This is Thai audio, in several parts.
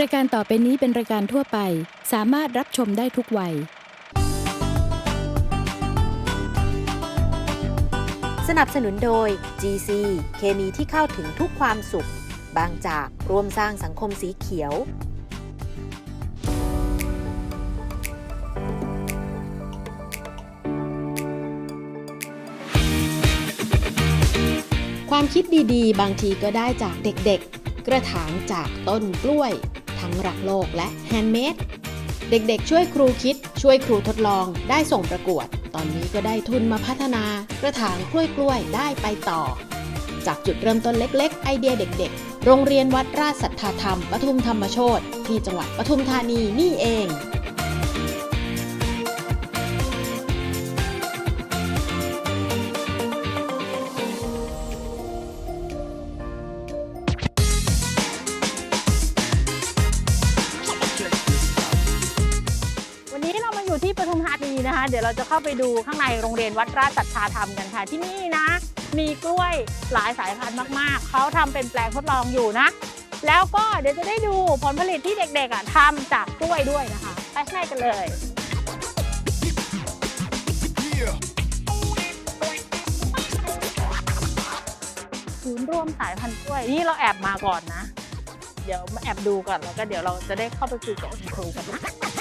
รายการต่อไปนี้เป็นรายการทั่วไป สามารถรับชมได้ทุกวัย สนับสนุนโดย GC เคมีที่เข้าถึงทุกความสุข บางจากร่วมสร้างสังคมสีเขียว ความคิดดีๆ บางทีก็ได้จากเด็กๆ กระถางจากต้นกล้วยทั้ งรักโลกและแฮนด์เมดเด็กๆ ช่วยครูคิด ช่วยครูทดลองได้ส่งประกวด ตอนนี้ก็ได้ทุนมาพัฒนากระถางกล้วยกล้วยได้ไปต่อ จากจุดเริ่มต้นเล็กๆ ไอเดียเด็กๆ โรงเรียนวัดราชสัทธาธรรมปทุมธรรมโชตที่จังหวัดปทุมธานีนี่เอง นีนะคะ เดี๋ยวเราจะเข้าไปดูข้างในโรงเรียนวัดราชสัทธาธรรมกันค่ะ ที่นี่นะ มีกล้วยหลายสายพันธุ์มากๆ เขาทำเป็นแปลงทดลองอยู่นะ แล้วก็เดี๋ยวจะได้ดูผลผลิตที่เด็กๆอะทำจากกล้วยด้วยนะคะ ไปข้างในกันเลยศูนย์รวมสายพันธุ์กล้วย นี่เราแอบมาก่อนนะ เดี๋ยวมาแอบดูก่อนแล้วก็เดี๋ยวเราจะได้เข้าไปคุยกับคุณครูกันนะ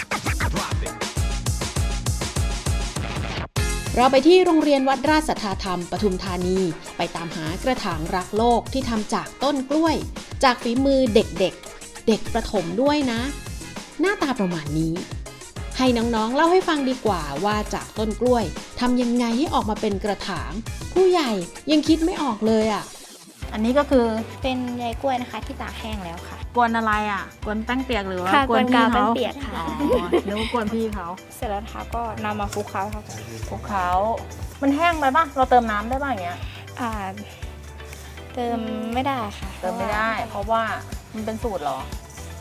เราไปที่โรงเรียนวัดราชสัทธาธรรมปทุมธานี ไปตามหากระถางรักโลกที่ทำจากต้นกล้วย จากฝีมือเด็กๆ เด็กประถมด้วยนะ หน้าตาประมาณนี้ ให้น้องๆเล่าให้ฟังดีกว่าว่าจากต้นกล้วยทำยังไงให้ออกมาเป็นกระถาง ผู้ใหญ่ยังคิดไม่ออกเลยอะ อันนี้ก็คือเป็นใยกล้วยนะคะที่ตากแห้งแล้วค่ะ กวนอะไรอะ กวนแป้งเปียกหรือว่าค่ะกวนกวนพี่กาวเขาแป้งเปียกค่ะ อ๋อนึกว่ากวนพี่เขาเสร็จแล้วนะคะก็นำมาคลุกเคล้าค่ะคลุกเขามันแห้งไปป่ะ เราเติมน้ำได้ป่ะอย่างเงี้ย อ่าเติมไม่ได้ค่ะเติมไม่ได้ เพราะว่ามันเป็นสูตรเหรอ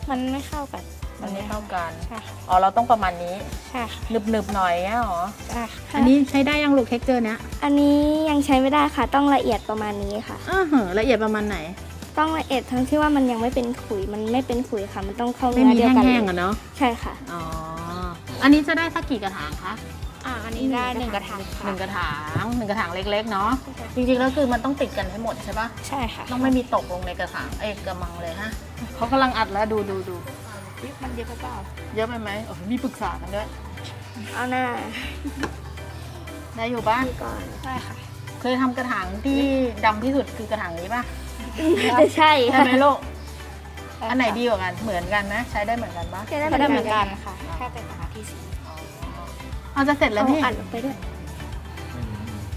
มันไม่เข้ากันมันไม่เข้ากัน ใช่ค่ะอ๋อ เราต้องประมาณนี้ ใช่ค่ะหนึบๆหน่อยเงี้ยเหรอใช่ค่ะอันนี้ใช้ได้ยังลูกเท็กเจอร์เนี้ยอันนี้ยังใช้ไม่ได้ค่ะ ต้องละเอียดประมาณนี้ค่ะอ่าเหอะละเอียดประมาณไหน ต้องละเอียดทั้งที่ว่ามันยังไม่เป็นขุยมันไม่เป็นขุยค่ะ มันต้องเข้าไม่เนื้อมีเดียวกันแห้งๆอะเนาะใช่ค่ะ อ๋ออันนี้จะได้สักกี่กระถางคะอ่าอันนี้ได้หนึ่งกระถางหค่ะนึ่งกระถางหนึ่งกระถางเล็กๆเนาะจริงๆแล้วคือมันต้องติดกันให้หมดใช่ปะใช่ค่ะต้องไม่มีตกลงในกระถางเอ้ยกระมังเลยฮะเขากำลังอัดแล้วดูดูดูมันเยอะเปล่าเยอะไปไหมโอ้โหมีปรึกษากันด้วยเอาหน้าได้อยู่บ้างนี่ก่อนใช่ค่ะ เคยทำกระถางที่ดำที่สุดคือกระถางนี้ป่ะ ใช่ใช่ค่ะไหมลูก อันไหนดีกว่ากัน เหมือนกันไหมใช้ได้เหมือนกันปะ ใช้ได้เหมือนกันค่ะ แค่แตกต่างที่สีเอาจะเสร็จแล้วนี่เอาอัดลงไปด้วย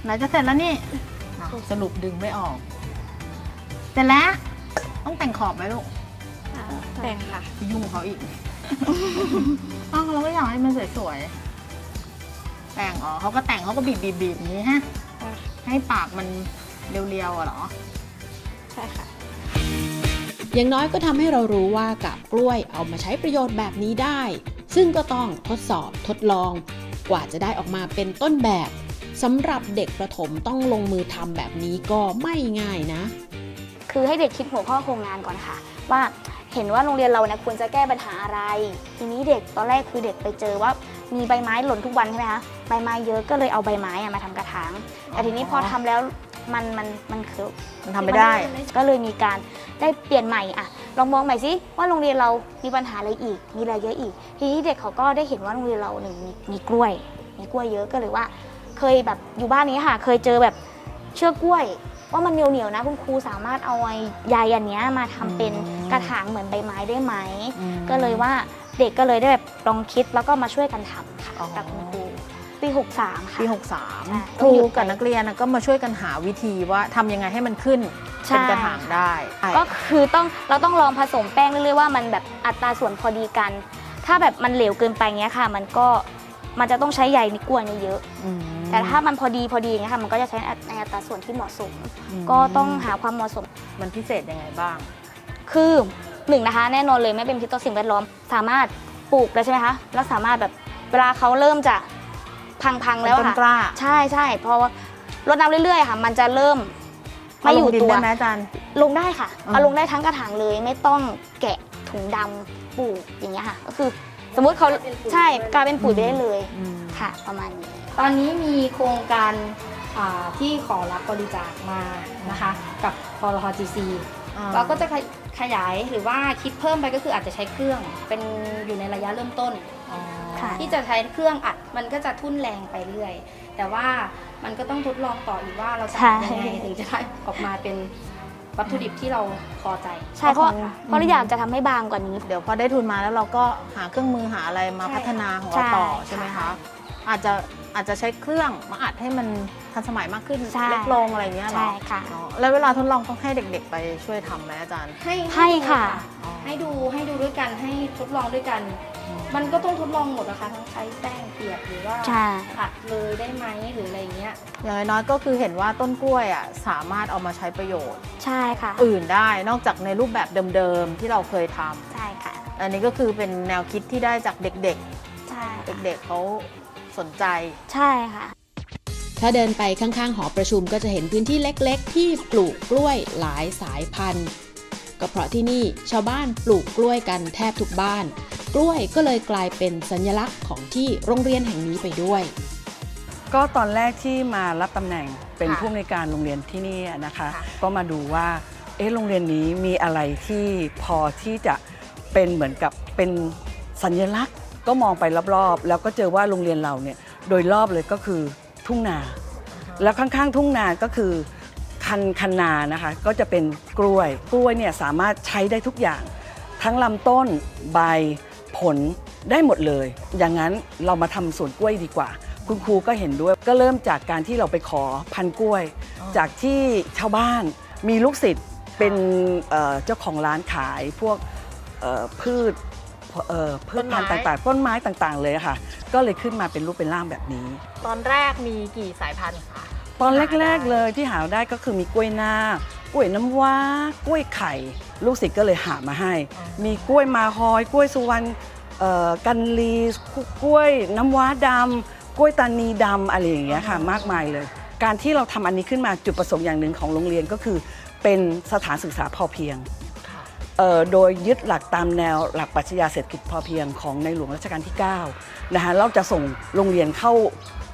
ไหนจะเสร็จแล้วนี่อ้าวสรุปดึงไม่ออก เสร็จแล้ว ต้องแต่งขอบไหมลูกแต่งค่ะ ไปยุ่งเขาอีก อ้าวเราก็อยากให้มันสวยๆ แต่งอ๋อเขาก็แต่งเขาก็บีบบีบบีบอย่างนี้ฮะค่ะให้ปากมันเรียวๆอะเหรอใช่ค่ะ อย่างน้อยก็ทำให้เรารู้ว่ากับกล้วยเอามาใช้ประโยชน์แบบนี้ได้ ซึ่งก็ต้องทดสอบทดลอง กว่าจะได้ออกมาเป็นต้นแบบสำหรับเด็กประถมต้องลงมือทำแบบนี้ก็ไม่ง่ายนะ คือให้เด็กคิดหัวข้อโครงงานก่อนค่ะ ว่าเห็นว่าโรงเรียนเราเนี่ยควรจะแก้ปัญหาอะไร ทีนี้เด็กตอนแรกคือเด็กไปเจอว่ามีใบไม้หล่นทุกวันใช่ไหมคะใบไม้เยอะก็เลยเอาใบไม้อะมาทำกระถางแต่ทีนี้พอทำแล้วมันมันมันคือมันทำไม่ได้ ก็เลยมีการ ได้เปลี่ยนใหม่อะลองมองใหม่สิว่าโรงเรียนเรามีปัญหาอะไรอีก มีอะไรเยอะอีก ทีนี้เด็กเขาก็ได้เห็นว่าโรงเรียนเราหนึ่งมีมีกล้วย มีกล้วยเยอะก็เลยว่า เคยแบบอยู่บ้านนี้ค่ะ เคยเจอแบบเชือกกล้วย ว่ามันเหนียวเหนียวๆนะ คุณครูสามารถเอาไอ้ใยอันเนี้ยมาทำเป็นอืมกระถางเหมือนใบไม้ได้ไหมก็เลยว่าเด็กก็เลยได้แบบลองคิดแล้วก็มาช่วยกันทำค่ะอ๋อกับคุณครู ปี 63 ค่ะ ปีใช่63 ครูกับนักเรียนน่ะก็มาช่วยกันหาวิธีว่าทำยังไงให้มันขึ้นใช่ เป็นกระถางได้ก็คือต้องเราต้องลองผสมแป้งเรื่อยๆว่ามันแบบอัตราส่วนพอดีกัน ถ้าแบบมันเหลวเกินไปเงี้ยค่ะ มันก็มันจะต้องใช้ใยในกล้วยเนี่ยเยอะอืมแต่ถ้ามันพอดีพอดีเงี้ยค่ะมันก็จะใช้ในอัตราส่วนที่เหมาะสมมก็ต้องหาความเหมาะสม มันพิเศษยังไงบ้าง คือหนึ่งนะคะแน่นอนเลยไม่เป็นพิษต่อสิ่งแวดล้อม สามารถปลูกแล้วใช่ไหมคะแล้วสามารถแบบเวลาเขาเริ่มจะ พังๆเป็แล้นวต้นค่ะกล้า ใช่ใช่เพราะว่ารดน้ำเรื่อยๆค่ะ มันจะเริ่มไม่อยู่เาลงดินตัวได้ไหมอาจารย์ ลงได้ค่ะอ๋อเอาลงได้ทั้งกระถางเลยไม่ต้องแกะถุงดำปลูกอย่างเงี้ยค่ะ ก็คือ สมมุติเขาใช่กลายเป็นปุ๋ยไปได้เลยอืมค่ะ ประมาณนี้ ตอนนี้มีโครงการอ่าที่ขอรับบริจาคมานะคะ กับพลท GC เราก็จะขยขยายหรือว่าคิดเพิ่มไปก็คืออาจจะใช้เครื่องเป็นอยู่ในระยะเริ่มต้นค่ะ ที่จะใช้เครื่องอัดมันก็จะทุ่นแรงไปเรื่อย แต่ว่ามันก็ต้องทดลองต่ออีกว่าเราจะใช่ทำยังไงถึงจะได้ออกมาเป็นวัตถุดิบที่เราพอใจ ใช่เพราะเพราะเราอยากจะทำให้บางกว่านี้ เดี๋ยวพอได้ทุนมาแล้วเราก็หาเครื่องมือหาอะไรมาใช่พัฒนาของเราต่อใช่ใช่ไหมค่ะคะ อาจจะอาจจะใช้เครื่องมาอัดให้มันทันสมัยมากขึ้นใช่เล็กลงอะไรอย่างเงี้ยเหรใช่อค่ะ อ๋อแล้วเวลาทดลองต้องให้เด็ก ๆ ไปช่วยทำไหมอาจารย์ ให้ให้ค่ะ อ๋อ ให้ดูให้ดูด้วยกันให้ทดลองด้วยกันมันก็ต้องทดลองหมดนะคะ ทั้งใช้แป้งเปียกหรือว่าใช่อัดเลยได้ไหมหรืออะไรอย่างเงี้ย อย่างน้อยๆก็คือเห็นว่าต้นกล้วยอะสามารถเอามาใช้ประโยชน์ ใช่ค่ะ อื่นได้นอกจากในรูปแบบเดิมๆที่เราเคยทำใช่ค่ะ อันนี้ก็คือเป็นแนวคิดที่ได้จากเด็กใช่ๆค่ะเด็กๆเขา สนใจใช่ค่ะ ถ้าเดินไปข้างๆ หอประชุมก็จะเห็นพื้นที่เล็กๆ ที่ปลูกกล้วยหลายสายพันธุ์ ก็เพราะที่นี่ชาวบ้านปลูกกล้วยกันแทบทุกบ้าน กล้วยก็เลยกลายเป็นสัญลักษณ์ของที่โรงเรียนแห่งนี้ไปด้วย ก็ตอนแรกที่มารับตำแหน่งเป็นค่ะผู้อำนวยการโรงเรียนที่นี่นะคะ ค่ะ ก็มาดูว่าเอ๊ะโรงเรียนนี้มีอะไรที่พอที่จะเป็นเหมือนกับเป็นสัญลักษณ์ ก็มองไปรอบๆ แล้วก็เจอว่าโรงเรียนเราเนี่ยโดยรอบเลยก็คือทุ่งนา แล้วข้างๆ ทุ่งนาก็คือคันคันนานะคะก็จะเป็นกล้วย กล้วยเนี่ยสามารถใช้ได้ทุกอย่าง ทั้งลำต้นใบผลได้หมดเลย อย่างนั้นเรามาทำสวนกล้วยดีกว่า คุณครูก็เห็นด้วย ก็เริ่มจากการที่เราไปขอพันกล้วย จากที่ชาวบ้านมีลูกศิษย์เป็นเจ้าของร้านขายพวกพืช เอ่อพืชพันธุ์ต้นไม้ ต่างๆต้นไม้ต่างๆเลยค่ะ ก็เลยขึ้นมาเป็นรูปเป็นร่างแบบนี้ ตอนแรกมีกี่สายพันธุ์คะ ตอนหาได้แรก ๆ เลยที่หาได้ก็คือมีกล้วยนาคกล้วยน้ำว้ากล้วยไข่ ลูกศิษย์ก็เลยหามาให้มีกล้วยมาฮอยกล้วยสุวรรณเอ่อกันลีกล้วยน้ำว้าดำกล้วยตานีดำอะไรอย่างเงี้ยค่ะมากมายเลย การที่เราทำอันนี้ขึ้นมาจุดประสงค์อย่างหนึ่งของโรงเรียนก็คือ เป็นสถานศึกษาพอเพียงค่ะเอ่อ โดยยึดหลักตามแนวหลักปรัชญาเศรษฐกิจพอเพียงของในหลวงรัชกาลที่9นะคะเราจะส่งโรงเรียนเข้า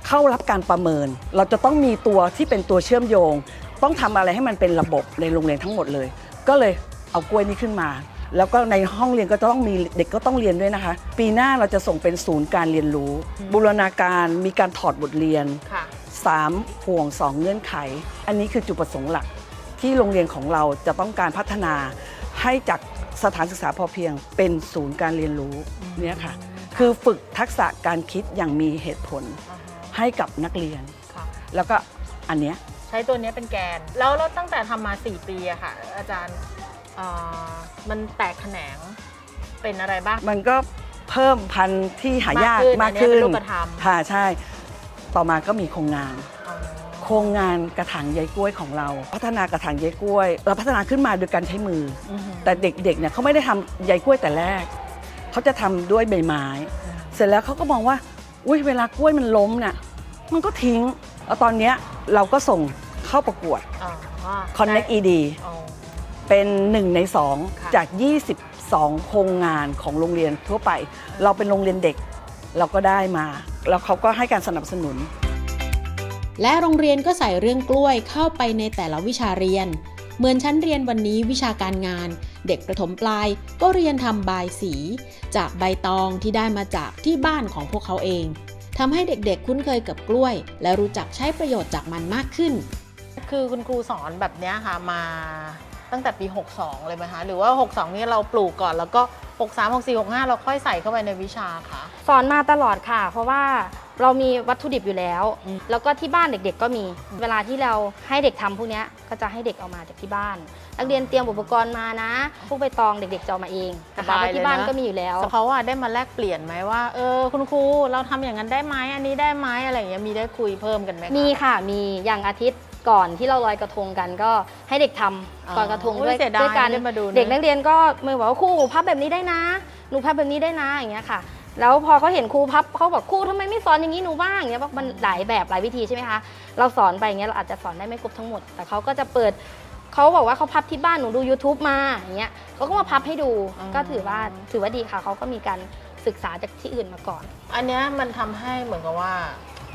เข้ารับการประเมิน เราจะต้องมีตัวที่เป็นตัวเชื่อมโยง ต้องทำอะไรให้มันเป็นระบบในโรงเรียนทั้งหมดเลย ก็เลยเอากล้วยนี้ขึ้นมา แล้วก็ในห้องเรียนก็จะต้องมีเด็กก็ต้องเรียนด้วยนะคะ ปีหน้าเราจะส่งเป็นศูนย์การเรียนรู้ บูรณาการมีการถอดบทเรียนค่ะ3ห่วง 2 เงื่อนไข อันนี้คือจุดประสงค์หลักที่โรงเรียนของเราจะต้องการพัฒนา ให้จากสถานศึกษาพอเพียงเป็นศูนย์การเรียนรู้เนี่ยค่ะคือฝึกทักษะการคิดอย่างมีเหตุผลให้กับนักเรียน ค่ะ แล้วก็อันเนี้ยใช้ตัวเนี้ยเป็นแกน แล้วแล้วตั้งแต่ทำมา 4 ปีอะค่ะ อาจารย์เอ่อมันแตกแขนงเป็นอะไรบ้าง มันก็เพิ่มพันธุ์ที่หายากมามากกขึ้ขึ้นนอันเนี้ยเป็นรูปธรรม ค่ะใช่ ต่อมาก็มีโครงงานอ๋อโครงงานกระถางใยกล้วยของเรา พัฒนากระถางใยกล้วย เราพัฒนาขึ้นมาโดยการใช้มืออือหือแต่เด็กๆเนี่ยเขาไม่ได้ทำใยกล้วยแต่แรก เขาจะทำด้วยใบไม้ เสร็จแล้วเขาก็มองว่า อุ้ยเวลากล้วยมันล้มเนี่ยมันก็ทิ้งแล้วตอนเนี้ยเราก็ส่งเข้าประกวดอ๋อ Connect ได้ ED อ๋อเป็นหนึ่งในค่ะ2จาก 22 โครงงานของโรงเรียนทั่วไป เราเป็นโรงเรียนเด็กเราก็ได้มา แล้วเขาก็ให้การสนับสนุน และโรงเรียนก็ใส่เรื่องกล้วยเข้าไปในแต่ละวิชาเรียน เหมือนชั้นเรียนวันนี้วิชาการงาน เด็กประถมปลายก็เรียนทำบายสี จากใบตองที่ได้มาจากที่บ้านของพวกเขาเองทำให้เด็กๆคุ้นเคยกับกล้วย และรู้จักใช้ประโยชน์จากมันมากขึ้น คือคุณครูสอนแบบนี้ค่ะมา ตั้งแต่ปี 62 เลยไหมคะ หรือว่า 62 นี่เราปลูกก่อนแล้วก็ 63 64 65 เราค่อยใส่เข้าไปในวิชาค่ะสอนมาตลอดค่ะ เพราะว่าเรามีวัตถุดิบอยู่แล้วอืมแล้วก็ที่บ้านเด็กๆ ก็มี เวลาที่เราให้เด็กทำพวกเนี้ยก็จะให้เด็กเอามาจากที่บ้าน นักเรียนเตรียมอุปกรณ์มานะ พวกใบตองเด็กๆจะเอามาเองนะคะเพราะที่บ้านก็มีอยู่แล้วแต่เขาอะได้มาแลกเปลี่ยนไหมว่า เออคุณครูเราทำอย่างนั้นได้ไหมอันนี้ได้ไหมอะไรอย่างเงี้ยมีได้คุยเพิ่มกันไหมคะมีค่ะ มีอย่างอาทิตย์ ก่อนที่เราลอยกระทงกันก็ให้เด็กทำอ๋อก่อนกระทงอุ๊ยด้วยเสียดายด้วยกันไม่ได้มาดูนะ เด็กนักเรียนก็มือบอกว่าครูหนูพับแบบนี้ได้นะหนูพับแบบนี้ได้นะอย่างเงี้ยค่ะ แล้วพอเขาเห็นครูพับเขาบอกครูทำไมไม่สอนอย่างนี้หนูบ้างอย่างเงี้ยเพราะมันหลายแบบหลายวิธีใช่ไหมคะเราสอนไปอย่างเงี้ยเราอาจจะสอนได้ไม่ครบทั้งหมด แต่เขาก็จะเปิดเขาบอกว่าเขาพับที่บ้านหนูดู YouTube มาอย่างเงี้ยเขาก็มาพับให้ดูอ๋อ ก็ถือว่าถือว่าดีค่ะเขาก็มีการศึกษาจากที่อื่นมาก่อน อันเนี้ยมันทำให้เหมือนกับว่า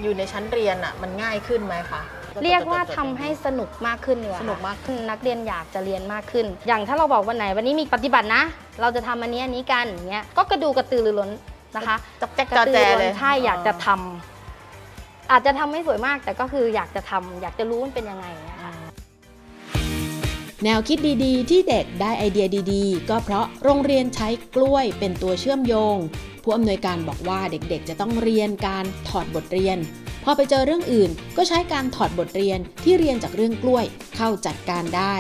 อยู่ในชั้นเรียนอะมันง่ายขึ้นไหมคะ เรียกว่าทำให้สนุกมากขึ้นเลยสนุกมากขึ้น นักเรียนอยากจะเรียนมากขึ้น อย่างถ้าเราบอกวันไหนวันนี้มีปฏิบัตินะ เราจะทำอันนี้อันนี้กันอย่างเงี้ยก็กระดูกระตือรือร้นนะคะจับแจ๊กกระจอตืแจอรือเลร้ยนใช่อยากจะทำอาจจะทำไม่สวยมากแต่ก็คืออยากจะทำอยากจะรู้มันเป็นยังไงอย่างเงี้ยค่ะ แนวคิดดีๆ ที่เด็กได้ไอเดียดีๆ ก็เพราะโรงเรียนใช้กล้วยเป็นตัวเชื่อมโยง ผู้อำนวยการบอกว่าเด็กๆ จะต้องเรียนการถอดบทเรียน พอไปเจอเรื่องอื่น ก็ใช้การถอดบทเรียนที่เรียนจากเรื่องกล้วยเข้าจัดการได้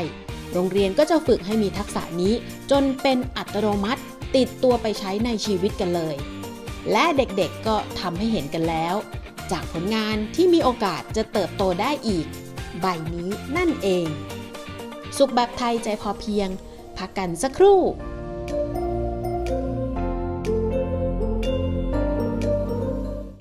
โรงเรียนก็จะฝึกให้มีทักษะนี้ จนเป็นอัตโนมัติ ติดตัวไปใช้ในชีวิตกันเลย และเด็กๆก็ทำให้เห็นกันแล้ว จากผลงานที่มีโอกาสจะเติบโตได้อีก ใบนี้นั่นเอง สุขแบบไทยใจพอเพียง พักกันสักครู่